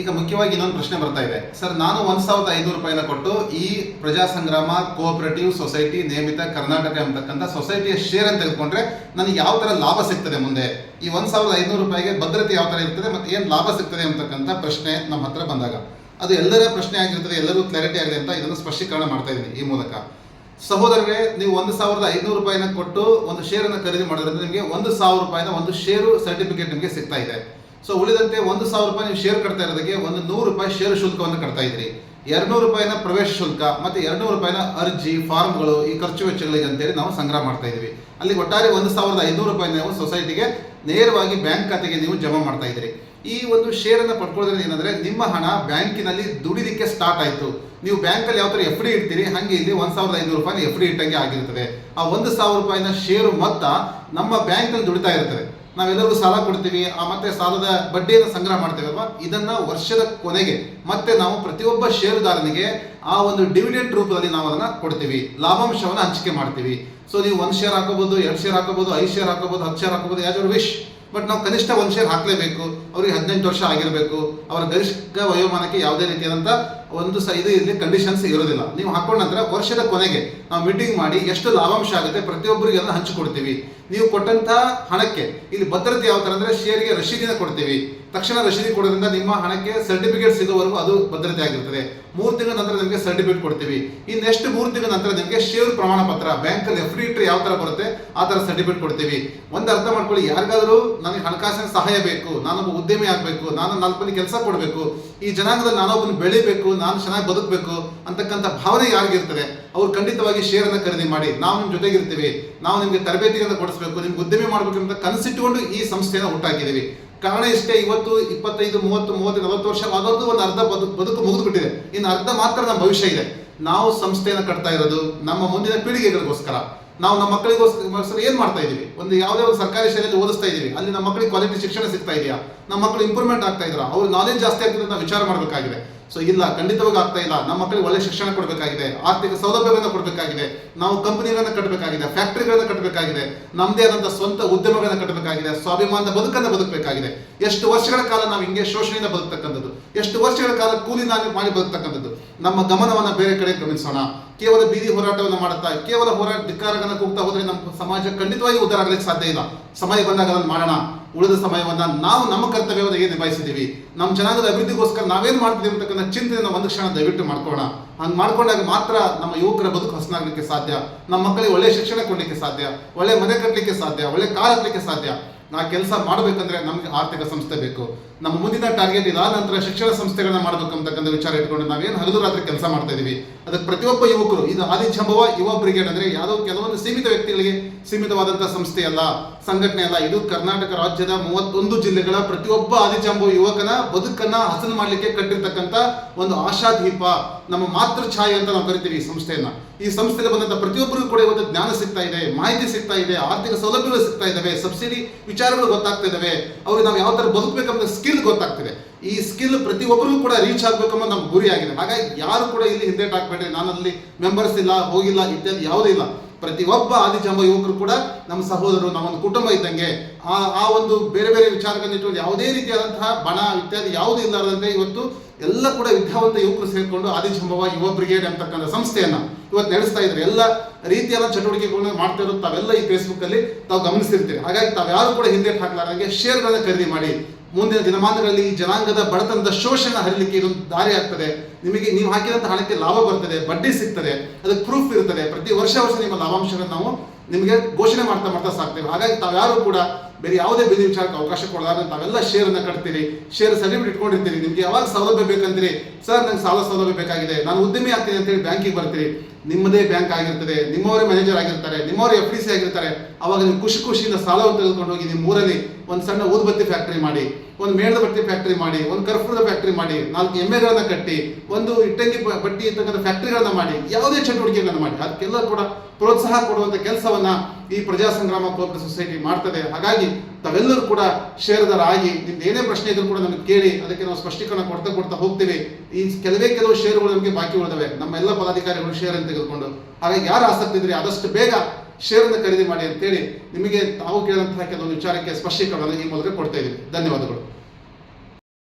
ಈಗ ಮುಖ್ಯವಾಗಿ ಇನ್ನೊಂದು ಪ್ರಶ್ನೆ ಬರ್ತಾ ಇದೆ. ಸರ್, ನಾನು ಒಂದ್ ಸಾವಿರದ ಐನೂರು ರೂಪಾಯಿನ ಕೊಟ್ಟು ಈ ಪ್ರಜಾ ಸಂಗ್ರಾಮ ಕೋಆಪರೇಟಿವ್ ಸೊಸೈಟಿ ನೇಮಿತ, ಕರ್ನಾಟಕ ಅಂತಕ್ಕಂಥ ಸೊಸೈಟಿಯ ಶೇರ್ ಅಂತ ತೆಗೆದುಕೊಂಡ್ರೆ ನನಗೆ ಯಾವ ತರ ಲಾಭ ಸಿಗ್ತದೆ ಮುಂದೆ? ಈ ಒಂದ್ ಸಾವಿರದ ಐನೂರು ರೂಪಾಯಿಗೆ ಭದ್ರತೆ ಯಾವ ತರ ಇರ್ತದೆ ಮತ್ತೆ ಏನ್ ಲಾಭ ಸಿಗ್ತದೆ ಅಂತಕ್ಕಂಥ ಪ್ರಶ್ನೆ ನಮ್ಮ ಹತ್ರ ಬಂದಾಗ. ಅದು ಎಲ್ಲರ ಪ್ರಶ್ನೆ ಆಗಿರ್ತದೆ ಎಲ್ಲರೂ ಕ್ಲಾರಿಟಿ ಆಗಲಿ ಅಂತ ಇದನ್ನು ಸ್ಪಷ್ಟೀಕರಣ ಮಾಡ್ತಾ ಇದ್ದೀನಿ ಈ ಮೂಲಕ. ಸಹೋದರರೇ, ನೀವು ಒಂದು ಸಾವಿರದ ಐನೂರು ರೂಪಾಯಿನ ಕೊಟ್ಟು ಒಂದು ಶೇರನ್ನು ಖರೀದಿ ಮಾಡೋದ್ರಿಂದ ನಿಮಗೆ ಒಂದು ಸಾವಿರ ರೂಪಾಯಿನ ಒಂದು ಶೇರು ಸರ್ಟಿಫಿಕೇಟ್ ನಿಮಗೆ ಸಿಗ್ತಾ ಇದೆ. ಸೊ ಉಳಿದಂತೆ ಒಂದು ಸಾವಿರ ರೂಪಾಯಿ ನೀವು ಶೇರ್ ಕಟ್ತಾ ಇರೋದಕ್ಕೆ ಒಂದು ನೂರು ರೂಪಾಯಿ ಶೇರು ಶುಲ್ಕವನ್ನು ಕಟ್ತಾ ಇದ್ರಿ ಎರಡ್ನೂರು ರೂಪಾಯಿನ ಪ್ರವೇಶ ಶುಲ್ಕ ಮತ್ತೆ ಎರಡ್ನೂರು ರೂಪಾಯಿನ ಅರ್ಜಿ, ಫಾರ್ಮ್ಗಳು ಈ ಖರ್ಚು ವೆಚ್ಚಗಳಿಗೆ ಅಂತೇಳಿ ನಾವು ಸಂಗ್ರಹ ಮಾಡ್ತಾ ಇದೀವಿ ಅಲ್ಲಿ ಒಟ್ಟಾರೆ ಒಂದು ಸಾವಿರದ ಐನೂರು ರೂಪಾಯಿ ನೀವು ಸೊಸೈಟಿಗೆ ನೇರವಾಗಿ ಬ್ಯಾಂಕ್ ಖಾತೆಗೆ ನೀವು ಜಮಾ ಮಾಡ್ತಾ ಇದ್ರಿ ಈ ಒಂದು ಶೇರನ್ನು ಪಡ್ಕೊಳ್ಳೋದ್ರಿಂದ ಏನಂದ್ರೆ ನಿಮ್ಮ ಹಣ ಬ್ಯಾಂಕಿನಲ್ಲಿ ದುಡಿದಿಕ್ಕೆ ಸ್ಟಾರ್ಟ್ ಆಯ್ತು. ನೀವು ಬ್ಯಾಂಕಲ್ಲಿ ಯಾವ ಥರ ಎಫ್ ಡಿ ಇಡ್ತೀರಿ, ಹಾಗೆ ಇಲ್ಲಿ ಒಂದು ಸಾವಿರದ ಐನೂರು ರೂಪಾಯಿ ಎಫ್ ಡಿ ಇಟ್ಟಂಗೆ ಆಗಿರ್ತದೆ. ಆ ಒಂದು ಸಾವಿರ ರೂಪಾಯಿನ ಶೇರು ಮೊತ್ತ ನಮ್ಮ ಬ್ಯಾಂಕಲ್ಲಿ ದುಡಿತಾ ಇರ್ತದೆ. ನಾವೆಲ್ಲರಿಗೂ ಸಾಲ ಕೊಡ್ತೀವಿ, ಆ ಮತ್ತೆ ಸಾಲದ ಬಡ್ಡಿಯನ್ನು ಸಂಗ್ರಹ ಮಾಡ್ತೇವೆ ಅಲ್ವಾ ಇದನ್ನ ವರ್ಷದ ಕೊನೆಗೆ ಮತ್ತೆ ನಾವು ಪ್ರತಿಯೊಬ್ಬ ಷೇರುದಾರನಿಗೆ ಆ ಒಂದು ಡಿವಿಡೆಂಟ್ ರೂಪದಲ್ಲಿ ನಾವು ಅದನ್ನ ಕೊಡ್ತೀವಿ. ಲಾಭಾಂಶವನ್ನು ಹಂಚಿಕೆ ಮಾಡ್ತೀವಿ. ಸೊ ನೀವು ಒಂದ್ ಶೇರ್ ಹಾಕೋಬಹುದು ಎರಡು ಶೇರ್ ಹಾಕೋಬಹುದು ಐದು ಶೇರ್ ಹಾಕೋಬಹುದು ಹತ್ತು ಶೇರ್ ಹಾಕೋಬಹುದು ಯಾವ್ದು ವಿಶ್ ಬಟ್ ನಾವು ಕನಿಷ್ಠ ಒಂದು ಶೇರ್ ಹಾಕಲೇಬೇಕು. ಅವ್ರಿಗೆ ಹದಿನೆಂಟು ವರ್ಷ ಆಗಿರಬೇಕು. ಅವರ ಗರಿಷ್ಠ ವಯೋಮಾನಕ್ಕೆ ಯಾವುದೇ ರೀತಿಯಾದಂಥ ಒಂದು ಸ ಇದು ಇಲ್ಲಿ ಕಂಡೀಷನ್ಸ್ ಇರೋದಿಲ್ಲ. ನೀವು ಹಾಕೊಂಡ ನಂತರ ವರ್ಷದ ಕೊನೆಗೆ ನಾವು ಮೀಟಿಂಗ್ ಮಾಡಿ ಎಷ್ಟು ಲಾಭಾಂಶ ಆಗುತ್ತೆ ಪ್ರತಿಯೊಬ್ಬರಿಗೆ ಅದನ್ನ ಹಂಚಿಕೊಡ್ತೀವಿ. ನೀವು ಕೊಟ್ಟಂತಹ ಹಣಕ್ಕೆ ಇಲ್ಲಿ ಭದ್ರತೆ ಯಾವ ಥರ ಅಂದರೆ ಶೇರ್ಗೆ ರಶೀದಿನ ಕೊಡ್ತೀವಿ. ತಕ್ಷಣ ರಶೀದಿ ಕೊಡೋದ್ರಿಂದ ನಿಮ್ಮ ಹಣಕ್ಕೆ ಸರ್ಟಿಫಿಕೇಟ್ ಸಿಗೋವರೆಗೂ ಅದು ಭದ್ರತೆ ಆಗಿರ್ತದೆ. ಮೂರು ತಿಂಗಳ ನಂತರ ನಿಮಗೆ ಸರ್ಟಿಫಿಕೇಟ್ ಕೊಡ್ತೀವಿ. ಈ ನೆಕ್ಸ್ಟ್ ಮೂರು ತಿಂಗಳ ನಂತರ ನಿಮಗೆ ಶೇರ್ ಪ್ರಮಾಣ ಪತ್ರ ಬ್ಯಾಂಕಲ್ಲಿ ಎಫ್ ಇಟ್ಟರೆ ಯಾವ ಥರ ಬರುತ್ತೆ ಆ ಥರ ಸರ್ಟಿಫಿಕೇಟ್ ಕೊಡ್ತೀವಿ. ಒಂದು ಅರ್ಥ ಮಾಡ್ಕೊಳ್ಳಿ, ಯಾರಿಗಾದರೂ ನನಗೆ ಹಣಕಾಸಿನ ಸಹಾಯ ಬೇಕು, ನಾನೊಬ್ಬ ಉದ್ಯಮಿ ಆಗಬೇಕು, ನಾನು ನಾಲ್ಕು ಮಂದಿ ಕೆಲಸ ಕೊಡಬೇಕು, ಈ ಜನಾಂಗದಲ್ಲಿ ನಾನೊಬ್ಬನ ಬೆಳಿಬೇಕು ನಾನು ಚೆನ್ನಾಗಿ ಬದುಕಬೇಕು ಅಂತಕ್ಕಂಥ ಭಾವನೆ ಯಾರಿಗಿರ್ತದೆ, ಅವ್ರು ಖಂಡಿತವಾಗಿ ಶೇರನ್ನು ಖರೀದಿ ಮಾಡಿ, ನಾವು ನಿಮ್ಮ ಜೊತೆಗಿರ್ತೀವಿ, ನಾವು ನಿಮಗೆ ತರಬೇತಿಯನ್ನು ಕೊಡಿಸ್ಬೇಕು, ನಿಮ್ಗೆ ಉದ್ಯಮಿ ಮಾಡಬೇಕು ಅಂತ ಕನಸಿಟ್ಟುಕೊಂಡು ಈ ಸಂಸ್ಥೆಯನ್ನು ಹುಟ್ಟಾಕಿದ್ದೀವಿ. ಕಾರಣ ಇಷ್ಟೇ, ಇವತ್ತು ಇಪ್ಪತ್ತೈದು, ಮೂವತ್ತು ಮೂವತ್ತು ನಲವತ್ತು ವರ್ಷ ಆಗೋದು ಒಂದು ಅರ್ಧ ಬದುಕು ಬದುಕು ಮುಗಿದುಬಿಟ್ಟಿದೆ. ಇನ್ನು ಅರ್ಧ ಮಾತ್ರ ನಮ್ಮ ಭವಿಷ್ಯ ಇದೆ. ನಾವು ಸಂಸ್ಥೆಯನ್ನು ಕಟ್ತಾ ಇರೋದು ನಮ್ಮ ಮುಂದಿನ ಪೀಳಿಗೆಗಳಿಗೋಸ್ಕರ. ನಾವು ನಮ್ಮ ಮಕ್ಕಳಿಗೋಸ್ಕರ ಏನು ಮಾಡ್ತಾ ಇದೀವಿ ಒಂದು ಯಾವುದೇ ಒಂದು ಸರ್ಕಾರಿ ಶಾಲೆಯಲ್ಲಿ ಓದಿಸ್ತಾ ಇದೀವಿ ಅಲ್ಲಿ ನಮ್ಮ ಮಕ್ಕಳಿಗೆ ಕ್ವಾಲಿಟಿ ಶಿಕ್ಷಣ ಸಿಗ್ತಾ ಇದೆಯಾ? ನಮ್ಮ ಮಕ್ಕಳು ಇಂಪ್ರೂವ್ಮೆಂಟ್ ಆಗ್ತಾ ಇದ್ರ ಅವ್ರ ನಾಲೆಜ್ ಜಾಸ್ತಿ ಆಗ್ತದೆ ಅಂತ ವಿಚಾರ ಮಾಡಬೇಕಾಗಿದೆ. ಸೊ ಇಲ್ಲ, ಖಂಡಿತವಾಗಿ ಆಗ್ತಾ ಇಲ್ಲ. ನಮ್ಮ ಮಕ್ಕಳಿಗೆ ಒಳ್ಳೆ ಶಿಕ್ಷಣ ಕೊಡಬೇಕಾಗಿದೆ. ಆರ್ಥಿಕ ಸೌಲಭ್ಯಗಳನ್ನು ಕೊಡಬೇಕಾಗಿದೆ. ನಾವು ಕಂಪನಿಗಳನ್ನ ಕಟ್ಟಬೇಕಾಗಿದೆ ಫ್ಯಾಕ್ಟರಿಗಳನ್ನು ಕಟ್ಟಬೇಕಾಗಿದೆ ನಮ್ಮದೇ ಆದಂಥ ಸ್ವಂತ ಉದ್ಯಮಗಳನ್ನ ಕಟ್ಟಬೇಕಾಗಿದೆ ಸ್ವಾಭಿಮಾನದ ಬದುಕನ್ನು ಬದುಕಬೇಕಾಗಿದೆ. ಎಷ್ಟು ವರ್ಷಗಳ ಕಾಲ ನಾವು ಹಿಂಗೆ ಶೋಷಣೆಯಿಂದ ಬದುಕ್ತಕ್ಕಂಥದ್ದು? ಎಷ್ಟು ವರ್ಷಗಳ ಕಾಲ ಕೂಲಿ ಮಾಡಿ ಬದುಕ್ತಕ್ಕಂಥದ್ದು? ನಮ್ಮ ಗಮನವನ್ನ ಬೇರೆ ಕಡೆ ಗಮನಿಸೋಣ. ಕೇವಲ ಬೀದಿ ಹೋರಾಟವನ್ನು ಮಾಡುತ್ತಾ, ಕೇವಲ ಹೋರಾಟ, ಧಿಕ್ಕಾರಗಳನ್ನು ಕೂಗ್ತಾ ಹೋದರೆ ನಮ್ಮ ಸಮಾಜ ಖಂಡಿತವಾಗಿ ಉದ್ಧಾರ ಆಗಲಿಕ್ಕೆ ಸಾಧ್ಯ ಇಲ್ಲ. ಸಮಯ ಬಂದಾಗ ಅದನ್ನು ಮಾಡೋಣ. ಉಳಿದ ಸಮಯವನ್ನ ನಾವು ನಮ್ಮ ಕರ್ತವ್ಯವನ್ನು ಹೇಗೆ ನಿಭಾಯಿಸಿದ್ದೀವಿ? ನಮ್ಮ ಜನಾಂಗದ ಅಭಿವೃದ್ಧಿಗೋಸ್ಕರ ನಾವೇನು ಮಾಡ್ತೀವಿ ಅಂತಕ್ಕಂಥ ಚಿಂತನೆಯನ್ನು ಒಂದು ಕ್ಷಣ ದಯವಿಟ್ಟು ಮಾಡ್ಕೊಳ್ಳೋಣ. ಹಂಗೆ ಮಾಡ್ಕೊಂಡಾಗ ಮಾತ್ರ ನಮ್ಮ ಯುವಕರ ಬದುಕು ಹಸನಾಗಲಿಕ್ಕೆ ಸಾಧ್ಯ. ನಮ್ಮ ಮಕ್ಕಳಿಗೆ ಒಳ್ಳೆ ಶಿಕ್ಷಣ ಕೊಡಲಿಕ್ಕೆ ಸಾಧ್ಯ. ಒಳ್ಳೆ ಮನೆ ಕಟ್ಟಲಿಕ್ಕೆ ಸಾಧ್ಯ. ಒಳ್ಳೆ ಕಾರ್ ಹತ್ತಲಿಕ್ಕೆ ಸಾಧ್ಯ. ನಾ ಕೆಲಸ ಮಾಡಬೇಕಂದ್ರೆ ನಮ್ಗೆ ಆರ್ಥಿಕ ಸಂಸ್ಥೆ ಬೇಕು. ನಮ್ಮ ಮುಂದಿನ ಟಾರ್ಗೆಟ್ ಇದಾದ ನಂತರ ಶಿಕ್ಷಣ ಸಂಸ್ಥೆಗಳನ್ನ ಮಾಡಬೇಕು ಅಂತಕ್ಕಂಥ ವಿಚಾರ ಇಟ್ಕೊಂಡು ನಾವೇನು ಹಗಲು ರಾತ್ರಿ ಕೆಲಸ ಮಾಡ್ತಾ ಇದೀವಿ. ಅದಕ್ಕೆ ಪ್ರತಿಯೊಬ್ಬ ಯುವಕರು, ಇದು ಆದಿಜಂಬವ ಯುವ ಬ್ರಿಗೇಡ್ ಅಂದ್ರೆ ಯಾವುದೋ ಕೆಲವೊಂದು ಸೀಮಿತ ವ್ಯಕ್ತಿಗಳಿಗೆ ಸೀಮಿತವಾದಂತಹ ಸಂಸ್ಥೆ ಅಲ್ಲ, ಸಂಘಟನೆ ಅಲ್ಲ. ಇದು ಕರ್ನಾಟಕ ರಾಜ್ಯದ ಮೂವತ್ತೊಂದು ಜಿಲ್ಲೆಗಳ ಪ್ರತಿಯೊಬ್ಬ ಆದಿಜಂಬವ ಯುವಕನ ಬದುಕನ್ನ ಹಸನು ಮಾಡಲಿಕ್ಕೆ ಕಟ್ಟಿರ್ತಕ್ಕಂಥ ಒಂದು ಆಶಾದೀಪ, ನಮ್ಮ ಮಾತೃ ಛಾಯೆ ಅಂತ ನಾವು ಕರಿತೀವಿ ಈ ಸಂಸ್ಥೆಯನ್ನ. ಈ ಸಂಸ್ಥೆಗೆ ಬಂದಂತ ಪ್ರತಿಯೊಬ್ಬರಿಗೂ ಕೂಡ ಇವತ್ತು ಜ್ಞಾನ ಸಿಗ್ತಾ ಇದೆ, ಮಾಹಿತಿ ಸಿಗ್ತಾ ಇದೆ, ಆರ್ಥಿಕ ಸೌಲಭ್ಯಗಳು ಸಿಗ್ತಾ ಇದ್ದಾವೆ, ಸಬ್ಸಿಡಿ ವಿಚಾರಗಳು ಗೊತ್ತಾಗ್ತಾ ಇದಾವೆ ಅವ್ರಿಗೆ ನಾವು ಯಾವ ತರ ಬದುಕಬೇಕಂತ ಸ್ಕಿಲ್ ಗೊತ್ತಾಗ್ತಿದೆ. ಈ ಸ್ಕಿಲ್ ಪ್ರತಿಯೊಬ್ಬರಿಗೂ ಕೂಡ ರೀಚ್ ಆಗ್ಬೇಕಂಬ ನಮ್ಮ ಗುರಿ ಆಗಿದೆ. ಹಾಗಾಗಿ ಯಾರು ಕೂಡ ಇಲ್ಲಿ ಹಿಂದೇಟ್ ಹಾಕ್ಬೇಡ್ರಿ ನಾನಲ್ಲಿ ಮೆಂಬರ್ಸ್ ಇಲ್ಲ, ಹೋಗಿಲ್ಲ, ಇತ್ಯಾದಿ ಯಾವುದೂ ಇಲ್ಲ. ಪ್ರತಿಯೊಬ್ಬ ಆದಿಜಾಂಬ ಯುವಕರು ಕೂಡ ನಮ್ಮ ಸಹೋದರರು ಒಂದು ಕುಟುಂಬ ಇದ್ದಂಗೆ ಆ ಆ ಒಂದು ಬೇರೆ ಬೇರೆ ವಿಚಾರಗಳನ್ನ ಇಟ್ಟು ಯಾವುದೇ ರೀತಿಯಾದಂತಹ ಬಣ ಇತ್ಯಾದಿ ಯಾವುದೂ ಇಲ್ಲಾರದಂತೆ ಇವತ್ತು ಎಲ್ಲ ಕೂಡ ವಿದ್ಯಾವಂತ ಯುವಕರು ಸೇರಿಕೊಂಡು ಆದಿಜಾಂಬವ ಯುವ ಬ್ರಿಗೇಡ್ ಅಂತಕ್ಕಂಥ ಸಂಸ್ಥೆಯನ್ನ ಇವತ್ತು ನಡೆಸ್ತಾ ಇದ್ದಾರೆ. ಎಲ್ಲ ರೀತಿಯಾದ ಚಟುವಟಿಕೆಗಳನ್ನ ಮಾಡ್ತಾ ಇರೋದು ತಾವೆಲ್ಲ ಈ ಫೇಸ್ಬುಕ್ ಅಲ್ಲಿ ತಾವು ಗಮನಿಸಿರ್ತೀರಿ. ಹಾಗಾಗಿ ತಾವ್ಯಾರು ಕೂಡ ಹಿಂದೆ ಹಾಕ್ಲಾರಂಗೆ ಶೇರ್ಗಳನ್ನ ಖರೀದಿ ಮಾಡಿ ಮುಂದಿನ ದಿನಮಾನಗಳಲ್ಲಿ ಜನಾಂಗದ ಬಡತನದ ಶೋಷಣೆ ಹರಿಲಿಕ್ಕೆ ಇದೊಂದು ದಾರಿ ಆಗ್ತದೆ. ನಿಮಗೆ ನೀವು ಹಾಕಿದಂಥ ಹಣಕ್ಕೆ ಲಾಭ ಬರ್ತದೆ, ಬಡ್ಡಿ ಸಿಗ್ತದೆ ಅದಕ್ಕೆ ಪ್ರೂಫ್ ಇರ್ತದೆ ಪ್ರತಿ ವರ್ಷ ವರ್ಷ ನಿಮ್ಮ ಲಾಭಾಂಶಗಳನ್ನು ನಾವು ನಿಮಗೆ ಘೋಷಣೆ ಮಾಡ್ತಾ ಮಾಡ್ತಾ ಸಾಕ್ತೇವೆ. ಹಾಗಾಗಿ ತಾವ್ಯಾರು ಕೂಡ ಬೇರೆ ಯಾವುದೇ ಬೇರೆ ವಿಚಾರಕ್ಕೆ ಅವಕಾಶ ಕೊಡಲಾರ ತಾವೆಲ್ಲ ಶೇರ್ ಅನ್ನ ಕಟ್ತೀರಿ ಶೇರ್ ಸರ್ಟಿಫಿಕೇಟ್ ಇಟ್ಕೊಂಡಿರ್ತೀರಿ ನಿಮ್ಗೆ ಯಾವಾಗ ಸೌಲಭ್ಯ ಬೇಕಂತೀರಿ? ಸರ್ ನಂಗೆ ಸಾಲ ಸೌಲಭ್ಯ ಬೇಕಾಗಿದೆ. ನಾನು ಉದ್ಯಮಿ ಆಗ್ತೀನಿ ಅಂತೇಳಿ ಬ್ಯಾಂಕಿಗೆ ಬರ್ತೀರಿ ನಿಮ್ಮದೇ ಬ್ಯಾಂಕ್ ಆಗಿರ್ತದೆ. ನಿಮ್ಮವರೇ ಮ್ಯಾನೇಜರ್ ಆಗಿರ್ತಾರೆ. ನಿಮ್ಮವರೇ ಎಫ್ ಡಿ ಸಿ ಆಗಿರ್ತಾರೆ. ಅವಾಗ ನೀವು ಖುಷಿ ಖುಷಿಯಿಂದ ಸಾಲವನ್ನು ತೆಗೆದುಕೊಂಡು ಹೋಗಿ ನಿಮ್ಮ ಊರಲ್ಲಿ ಒಂದು ಸಣ್ಣ ಊದುಬತ್ತಿ ಫ್ಯಾಕ್ಟ್ರಿ ಮಾಡಿ, ಒಂದು ಮೇಣದ ಬಟ್ಟಿ ಫ್ಯಾಕ್ಟ್ರಿ ಮಾಡಿ, ಒಂದು ಕರ್ಪೂರದ ಫ್ಯಾಕ್ಟ್ರಿ ಮಾಡಿ, ನಾಲ್ಕು ಎಮ್ಮೆಗಳನ್ನು ಕಟ್ಟಿ, ಒಂದು ಇಟ್ಟಂಗಿ ಬಟ್ಟಿ ಇರ್ತಕ್ಕಂಥ ಫ್ಯಾಕ್ಟ್ರಿಗಳನ್ನ ಮಾಡಿ, ಯಾವುದೇ ಚಟುವಟಿಕೆಗಳನ್ನು ಮಾಡಿ. ಅದಕ್ಕೆಲ್ಲ ಕೂಡ ಪ್ರೋತ್ಸಾಹ ಕೊಡುವಂಥ ಕೆಲಸವನ್ನ ಈ ಪ್ರಜಾ ಸಂಗ್ರಾಮ ಕೋಪರೇಟಿವ್ ಸೊಸೈಟಿ ಮಾಡ್ತದೆ. ಹಾಗಾಗಿ ತಾವೆಲ್ಲರೂ ಕೂಡ ಷೇರುದಾರಾಗಿ ನಿಮ್ದು ಏನೇ ಪ್ರಶ್ನೆ ಇದ್ರೂ ಕೂಡ ನಮಗೆ ಕೇಳಿ, ಅದಕ್ಕೆ ನಾವು ಸ್ಪಷ್ಟೀಕರಣ ಕೊಡ್ತಾ ಕೊಡ್ತಾ ಹೋಗ್ತೀವಿ. ಈ ಕೆಲವೇ ಕೆಲವು ಷೇರುಗಳು ನಮಗೆ ಬಾಕಿ ಉಳಿದವೆ. ನಮ್ಮ ಎಲ್ಲ ಪದಾಧಿಕಾರಿಗಳು ಷೇರನ್ನು ತೆಗೆದುಕೊಂಡು. ಹಾಗಾಗಿ ಯಾರು ಆಸಕ್ತಿ ಇದ್ರೆ ಆದಷ್ಟು ಬೇಗ ಷೇರನ್ನು ಖರೀದಿ ಮಾಡಿ ಅಂತೇಳಿ ನಿಮಗೆ ತಾವು ಕೇಳಿದಂತಹ ಕೆಲವೊಂದು ವಿಚಾರಕ್ಕೆ ಸ್ಪಷ್ಟೀಕರಣ ಈ ಮೂಲಕ ಕೊಡ್ತಾ ಇದ್ದೀವಿ. ಧನ್ಯವಾದಗಳು.